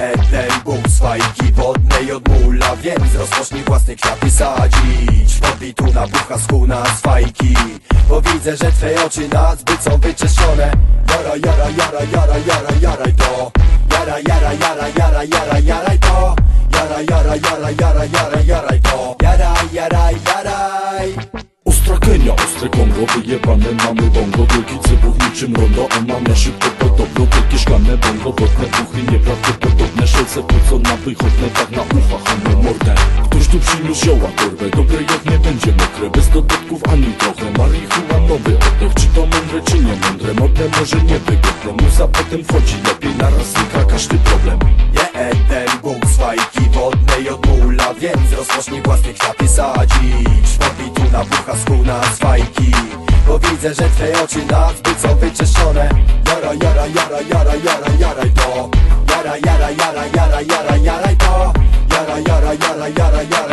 Etnem Bóg swaiki wodnej odmula Więc rozpocznij własne kwiaty sadzi Podbij tu na bucha skuna z fajki Bo widzę, że twoje oczy na zbyt są wyczyszczone Jara, jara, jara, jara, jara, jaraj to. Jara, jara, jara, jara, jara, jaraj to. Jara, jara, jara, jara, jara, jaraj to. Jaraj, jaraj, jaraj. Ostra Kenia, ostre Kongo, wyjebane mamy bongo. Wielki cybuch niczym rondo, a mam na szybko podobno Wielkie szklane bongo, wodne puchy nieprawdopodobne Szelce płuco na wychodne, tak na ucha, hamę mordę Ktoś tu przyniósł zioła torbę, dobre jak będzie mokre Bez dodatków ani trochę, marihuanowy oddech Czy to mądre, czy nie mądre, modne może nie wygodne Muza potem wchodzi, lepiej naraz znika każdy problem. Jeden Bóg z fajki wodnej od mula Więc rozpocznij własne kwiaty sadzić Podbij tu na bucha skuna z fajki Bo widzę, że twoje oczy na zbyt są wyczyszczone. Jara, jara, jara, jara, jara, jaraj to. Jara, jara, jara, jara, jara, jaraj to. Jara, jara, jara, jara, jara,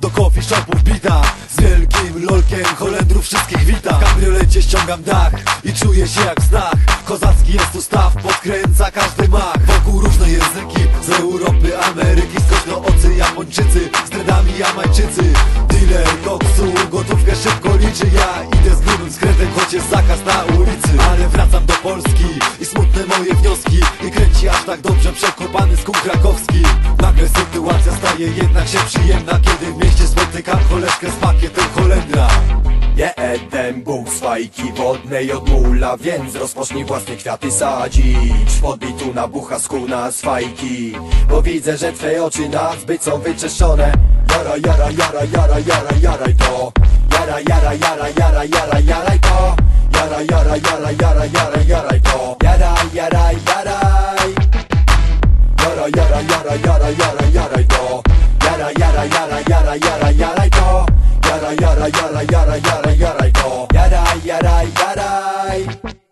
Do coffee shopów bita. Z wielkim lolkiem Holendrów wszystkich wita. W kabriolecie ściągam dach I czuję się jak w Kozacki jest tu staw Podkręca każdy mach. Wokół różne języki Z Europy, Ameryki Skośnoocy Japończycy Z dreadami Jamańczycy. Dealer koksu Gotówkę szybko liczy. Ja idę z grubym skrętem Choć jest zakaz na ulicy. Ale wracam do Polski Moje wnioski I kręci aż tak dobrze Przekopany skół krakowski. Nagle sytuacja staje jednak się przyjemna Kiedy w mieście spotykam koleżkę z pakietem Holendra Jeden Bóg z fajki wodnej od mula Więc rozpocznij własne kwiaty sadzić. Podbij tu na bucha skuna z fajki Bo widzę, że twoje oczy na zbyt są wyczyszczone. Jara, jara, jara, jara, jara, jaraj to. Jara, jara, jara, jara, jara, jaraj to Jara, jara, jara, jara, jara, jaraj to Jaraj, jaraj, jaraj Jara, jara, jara, jara, jara, jaraj to Jara, jara, jara, jara, jara, jaraj to Jara, jara, jara, jara, jara, jaraj to Jaraj, jaraj, jaraj